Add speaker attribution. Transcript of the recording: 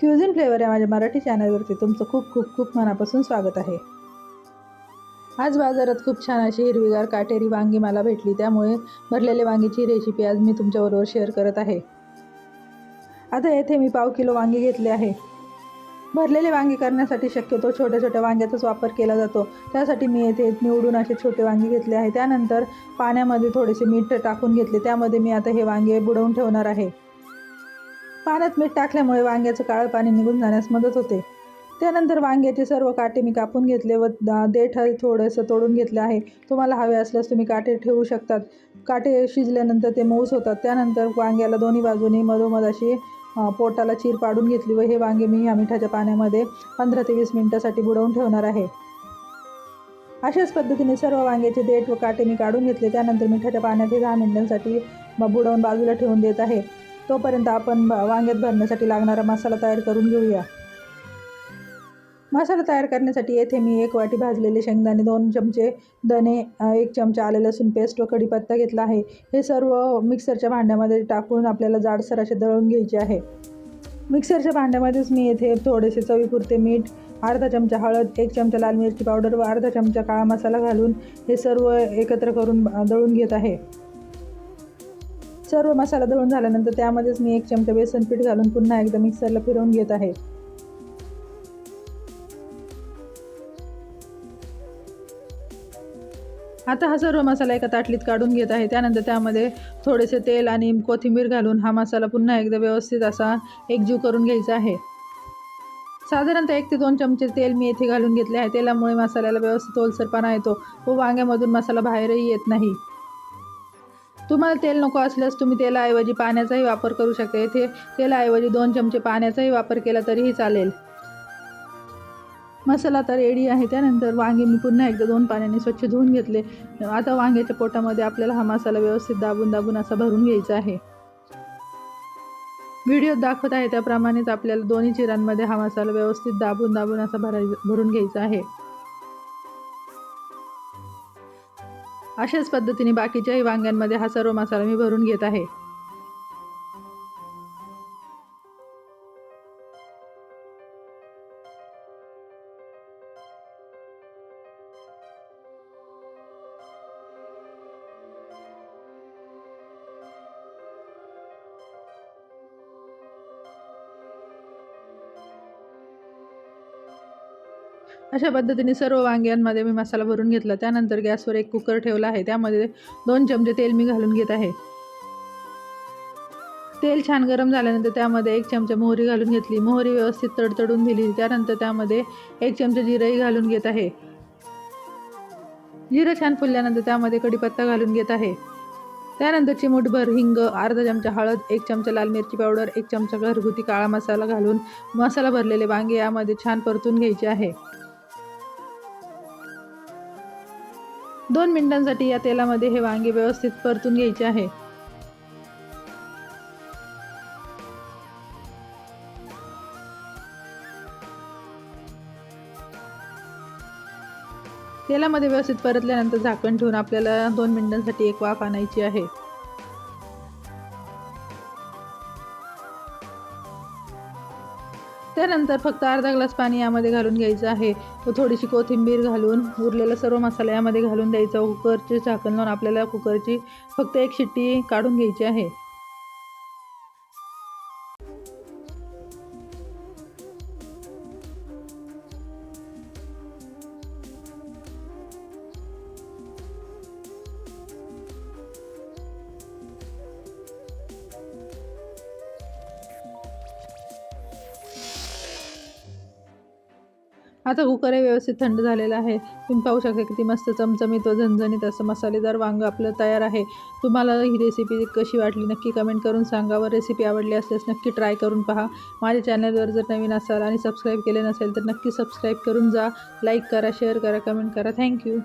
Speaker 1: Cuisine flavour या माझ्या मराठी चॅनलवरती तुमचं खूप खूप खूप मनापासून स्वागत आहे. आज बाजारात खूप छान अशी हिरवीगार काटेरी वांगी मला भेटली. त्यामुळे भरलेले वांगीची रेसिपी आज मी तुमच्याबरोबर शेअर करत आहे. आता येथे मी पाव किलो वांगी घेतले आहे. भरलेले वांगी करण्यासाठी शक्यतो छोट्या छोट्या वांग्याचाच वापर केला जातो. त्यासाठी मी येथे निवडून असे छोटे वांगी घेतले आहे. त्यानंतर पाण्यामध्ये थोडेसे मीठ टाकून घेतले. त्यामध्ये मी आता हे वांगे बुडवून ठेवणार आहे. पाण्यात मीठ टाकल्यामुळे वांग्याचं काळं पाणी निघून जाण्यास मदत होते. त्यानंतर वांग्याचे सर्व काटे मी कापून घेतले व देठ थोडंसं तोडून घेतलं आहे. तुम्हाला हवे असल्यास तुम्ही काटे ठेवू शकतात. काटे शिजल्यानंतर ते मऊस होतात. त्यानंतर वांग्याला दोन्ही बाजूनी मधोमध अशी पोटाला चीर पाडून घेतली व हे वांगे मी ह्या मिठाच्या पाण्यामध्ये पंधरा ते वीस मिनटासाठी बुडवून ठेवणार आहे. अशाच पद्धतीने सर्व वांग्याचे देठ व काटे मी काढून घेतले. त्यानंतर मिठाच्या पाण्यात हे दहा मिनिटांसाठी बुडवून बाजूला ठेवून देत आहे. तोपर्यंत आपण वांग्यात भरण्यासाठी लागणारा मसाला तयार करून घेऊया. मसाला तयार करण्यासाठी येथे मी एक वाटी भाजलेले शेंगदाणे दोन चमचे दणे एक चमचा आले लसूण पेस्ट व कढीपत्ता घेतला आहे. हे सर्व मिक्सरच्या भांड्यामध्ये टाकून आपल्याला जाडसर असे दळून घ्यायचे आहे. मिक्सरच्या भांड्यामध्येच मी येथे थोडेसे चवीपुरते मीठ अर्धा चमचा हळद एक चमचा लाल मिरची पावडर व अर्धा चमचा काळा मसाला घालून हे सर्व एकत्र करून दळून घेत आहे. सर्व मसाला दळून झाल्यानंतर त्यामध्येच मी एक चमचा बेसन पीठ घालून पुन्हा एकदा मिक्सरला फिरवून घेत आहे. आता हा सर्व मसाला एका ताटलीत काढून घेत आहे. त्यानंतर त्यामध्ये थोडेसे तेल आणि कोथिंबीर घालून हा मसाला पुन्हा एकदा व्यवस्थित असा एकजीव करून घ्यायचा आहे. साधारणतः एक ते दोन चमचे तेल मी येथे घालून घेतले आहे. तेलामुळे मसाल्याला व्यवस्थित ओलसरपणा येतो व वांग्यामधून मसाला बाहेरही येत नाही. तुम्हाला तेल नको असल्यास तुम्ही तेलाऐवजी पाण्याचाही वापर करू शकता. येथे तेलाऐवजी दोन चमचे पाण्याचाही वापर केला तरीही चालेल. मसाला तर रेडी आहे. त्यानंतर वांगे मी पुन्हा एकदा दोन पाण्याने स्वच्छ धुवून घेतले. आता वांग्याच्या पोटामध्ये आपल्याला हा मसाला व्यवस्थित दाबून दाबून असा भरून घ्यायचा आहे. व्हिडिओत दाखवत आहे त्याप्रमाणेच आपल्याला दोन्ही चिरांमध्ये हा मसाला व्यवस्थित दाबून दाबून असा भराय भरून घ्यायचा आहे. अशाच पद्धतीने बाकीच्याही वांग्यांमध्ये हा सर्व मसाला मी भरून घेत आहे. अशा पद्धतीने सर्व वांग्यांमध्ये मी मसाला भरून घेतला. त्यानंतर गॅसवर एक कुकर ठेवला आहे. त्यामध्ये दोन चमचे तेल मी घालून घेत आहे. तेल छान गरम झाल्यानंतर त्यामध्ये एक चमचा मोहरी घालून घेतली. मोहरी व्यवस्थित तडतडून दिली. त्यानंतर त्यामध्ये एक चमचा जिरंही घालून घेत आहे. जिरं छान फुलल्यानंतर त्यामध्ये कढीपत्ता घालून घेत आहे. त्यानंतर चिमूटभर हिंग अर्धा चमचा हळद एक चमचा लाल मिरची पावडर एक चमचा घरगुती काळा मसाला घालून मसाला भरलेले वांगे यामध्ये छान परतून घ्यायचे आहे. दोन मिनिटांसाठी या तेलामध्ये हे वांगे व्यवस्थित परतून घ्यायचे आहे. तेलामध्ये व्यवस्थित परतल्यानंतर झाकण ठेवून आपल्याला दोन मिनिटांसाठी एक वाफ आणायची आहे. त्यानंतर फक्त अर्धा ग्लास पाणी यामध्ये घालून घ्यायचं आहे. व थोडीशी कोथिंबीर घालून उरलेला सर्व मसाला यामध्ये घालून द्यायचा. कुकरचे झाकण लावून आपल्याला कुकरची फक्त एक शिट्टी काढून घ्यायची आहे. आता कुकरही व्यवस्थित थंड झालेला आहे. तुम्ही पाहू शकता किती मस्त चमचमीत व झणझणीत असं मसालेदार वांग आपलं तयार आहे. तुम्हाला ही रेसिपी कशी वाटली नक्की कमेंट करून सांगा. व रेसिपी आवडली असल्यास नक्की ट्राय करून पहा. माझ्या चॅनलवर जर नवीन असाल आणि सबस्क्राईब केले नसेल तर नक्की सबस्क्राईब करून जा. लाईक करा शेअर करा कमेंट करा. थँक्यू